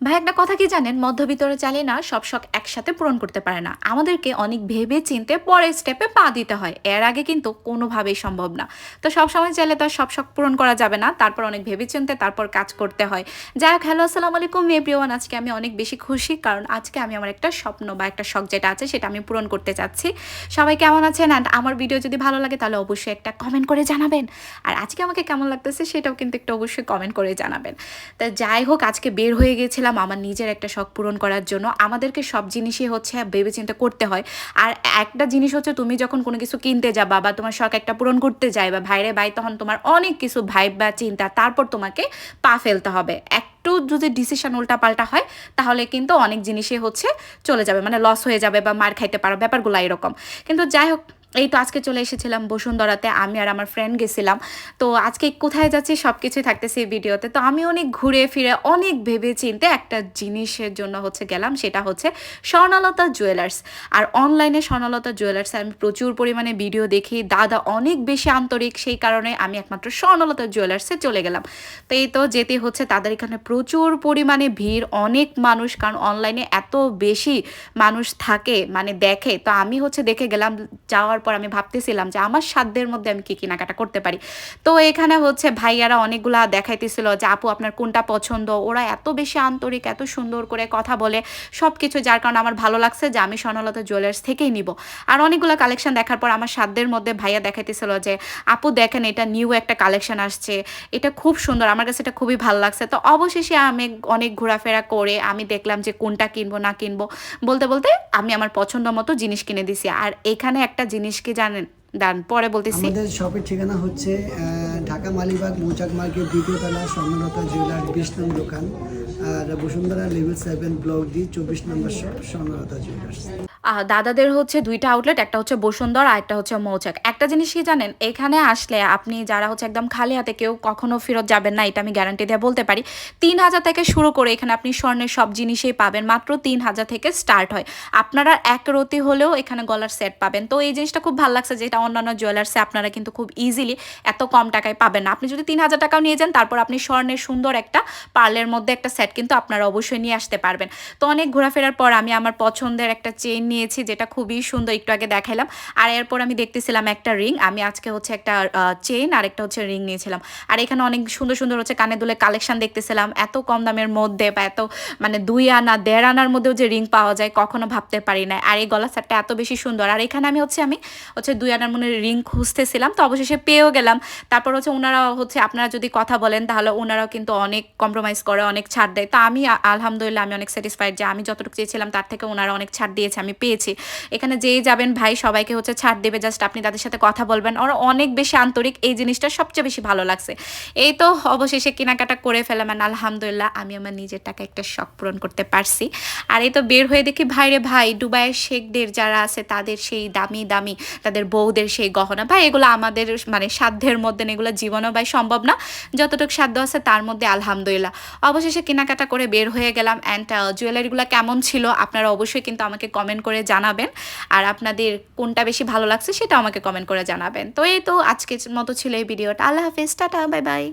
ভাই, একটা কথা কি জানেন? মধ্যবিত্তরা চালে না সব শখ একসাথে পূরণ করতে পারে না। আমাদেরকে অনেক ভেবে চিনতে পরের স্টেপে পা দিতে হয়। এর আগে কিন্তু কোনোভাবেই সম্ভব না। তো সবসময় চাইলে তো সব শখ পূরণ করা যাবে না। তারপর অনেক ভেবে চিনতে তারপর কাজ করতে হয়। যাই হোক হ্যালো আসসালামু আলাইকুম এভরিওয়ান আজকে আমি অনেক বেশি খুশি কারণ আজকে আমি আমার একটা স্বপ্ন বা একটা শখ যেটা আছে, সেটা আমি পূরণ করতে চাচ্ছি। সবাই কেমন আছেন? অ্যান্ড আমার ভিডিও যদি ভালো লাগে, তাহলে অবশ্যই একটা কমেন্ট করে জানাবেন। আর আজকে আমাকে কেমন লাগতেছে, সেটাও কিন্তু একটু অবশ্যই কমেন্ট করে জানাবেন। তা যাই হোক, আজকে বের হয়ে গেছিলাম আমার নিজের একটা শখ পূরণ করার জন্য। আমাদেরকে সব জিনিসই হচ্ছে ভেবে চিন্তা করতে হয়। আর একটা জিনিস হচ্ছে, তুমি যখন কোনো কিছু কিনতে যাবা বা তোমার শখ একটা পূরণ করতে যাই বা ভাইরে ভাই, তখন তোমার অনেক কিছু ভাইব বা চিন্তা, তারপর তোমাকে পা ফেলতে হবে। একটু যদি ডিসিশন উল্টাপাল্টা হয়, তাহলে কিন্তু অনেক জিনিসই হচ্ছে চলে যাবে মানে লস হয়ে যাবে বা মার খাইতে পারো, ব্যাপারগুলো এরকম। কিন্তু যাই হোক এই তো আজকে চলে এসেছিলাম বসুন্ধরাতে, আমি আর আমার ফ্রেন্ড গেছিলাম। তো আজকে কোথায় যাচ্ছি সব কিছুই থাকতেছে এই ভিডিওতে। তো আমি অনেক ঘুরে ফিরে, অনেক ভেবে চিনতে একটা জিনিসের জন্য হচ্ছে গেলাম, সেটা হচ্ছে স্বর্ণলতা জুয়েলার্স আর অনলাইনে স্বর্ণলতা জুয়েলার্সে আমি প্রচুর পরিমাণে ভিডিও দেখি, দাদা অনেক বেশি আন্তরিক, সেই কারণে আমি একমাত্র স্বর্ণলতা জুয়েলার্সে চলে গেলাম। তো এই তো যেতে হচ্ছে, তাদের এখানে প্রচুর পরিমাণে ভিড়, অনেক মানুষ, কারণ অনলাইনে এত বেশি মানুষ থাকে মানে দেখে। তো আমি হচ্ছে দেখে গেলাম, যাওয়ার পর আমি ভাবতেছিলাম যে আমার সাধ্যের মধ্যে আমি কি কেনাকাটা করতে পারি। তো এখানে হচ্ছে ভাইয়ারা অনেকগুলা দেখাইতেছিল যে, আপু, আপনার কোনটা পছন্দ? ওরা এত বেশি আন্তরিক, এত সুন্দর করে কথা বলে সব কিছু যার কারণে আমার ভালো লাগছে যে, আমি স্বর্ণলতা জুয়েলার্স থেকেই নিব। আর অনেকগুলো কালেকশন দেখার পর আমার সাধ্যের মধ্যে ভাইয়া দেখাইতেছিল যে, আপু, দেখেন, এটা নিউ একটা কালেকশন আসছে। এটা খুব সুন্দর, আমার কাছে এটা খুবই ভালো লাগছে। তো অবশেষে আমি অনেক ঘোরাফেরা করে আমি দেখলাম যে, কোনটা কিনবো, না কিনবো। বলতে বলতে আমি আমার পছন্দ মতো জিনিস কিনে দিছি। আর এখানে একটা জিনিস কি জানেন। দান, পরে বলতেছি। আমাদের শপের ঠিকানা হচ্ছে ঢাকা মালিবাগ, মৌচাক মার্কেট, দ্বিতীয় তলা, স্বর্ণলতা জুয়েলার বিশ নম্বর দোকান, আর Bashundhara level seven, block D, চব্বিশ নম্বর শপ, স্বর্ণলতা জুয়েলার্স। দাদাদের হচ্ছে দুইটা আউটলেট একটা হচ্ছে বসুন্ধর আর একটা হচ্ছে মৌচাক। একটা জিনিস কি জানেন, এখানে আসলে আপনি যারা হচ্ছে একদম খালি হাতে কেউ কখনো ফেরত যাবেন না, এটা আমি গ্যারান্টি দিয়ে বলতে পারি। তিন হাজার থেকে শুরু করে এখানে আপনি স্বর্ণের সব জিনিসই পাবেন, মাত্র তিন হাজার থেকে স্টার্ট হয়। আপনারা এক রতি হলেও এখানে গলার সেট পাবেন। তো এই জিনিসটা খুব ভালো লাগছে যেটা অন্যান্য জুয়েলার্সে আপনারা কিন্তু খুব ইজিলি এত কম টাকায় পাবেন না। আপনি যদি তিন হাজার টাকাও নিয়ে যান, তারপর আপনি স্বর্ণের সুন্দর একটা পার্লের মধ্যে একটা সেট কিন্তু আপনারা অবশ্যই নিয়ে আসতে পারবেন। তো অনেক ঘোরাফেরার পর আমি আমার পছন্দের একটা চেইন নিয়েছি, যেটা খুবই সুন্দর। একটু আগে দেখাইলাম। আর এরপর আমি দেখতেছিলাম একটা রিং। আমি আজকে হচ্ছে একটা চেন আর একটা হচ্ছে রিং নিয়েছিলাম। আর এখানে অনেক সুন্দর সুন্দর হচ্ছে কানে দুলে কালেকশন দেখতেছিলাম। এত কম দামের মধ্যে বা এত মানে দুই আনা, দেড় আনার মধ্যেও যে রিং পাওয়া যায়, কখনো ভাবতে পারি না। আর এই গলা সেটটা এত বেশি সুন্দর। আর এখানে আমি হচ্ছে আমি হচ্ছে দুই আনার মনে রিং খুঁজতেছিলাম। তো অবশেষে পেয়েও গেলাম। তারপর হচ্ছে ওনারা হচ্ছে, আপনারা যদি কথা বলেন, তাহলে ওনারাও কিন্তু অনেক কম্প্রোমাইজ করে, অনেক ছাড় দেয়। তো আমি আলহামদুলিল্লাহ, আমি অনেক স্যাটিসফাইড যে আমি যতটুকু চেয়েছিলাম, তার থেকে ওনারা অনেক ছাড় দিয়েছে। আমি পেয়েছি এখানে যেই যাবেন ভাই, সবাইকে হচ্ছে ছাড় দেবে জাস্ট আপনি তাদের সাথে কথা বলবেন। ওরা অনেক বেশি আন্তরিক এই জিনিসটা সবচেয়ে বেশি ভালো লাগছে। এই তো অবশেষে কেনাকাটা করে ফেলাম আলহামদুলিল্লাহ আমি আমার নিজের টাকা একটা শখ পূরণ করতে পারছি। আর এই তো বের হয়ে দেখি ভাইরে ভাই, দুবাইয়ের শেখদের যারা আছে তাদের সেই দামি দামি, তাদের বউদের সেই গহনা। ভাই, এগুলো আমাদের মানে সাধ্যের মধ্যে এগুলো জীবনও ভাই সম্ভব না। যতটুকু সাধ্য আছে তার মধ্যে আলহামদুলিল্লাহ। অবশেষে কেনাকাটা করে বের হয়ে গেলাম অ্যান্ড জুয়েলারিগুলো কেমন ছিল আপনারা অবশ্যই কিন্তু আমাকে কমেন্ট করে জানাবেন। আর আপনাদের কোনটা বেশি ভালো লাগছে সেটা আমাকে কমেন্ট করে জানাবেন। তো এই তো আজকের মতো ছিল এই ভিডিওটা। আল্লাহ হাফিজ। Tata, bye bye.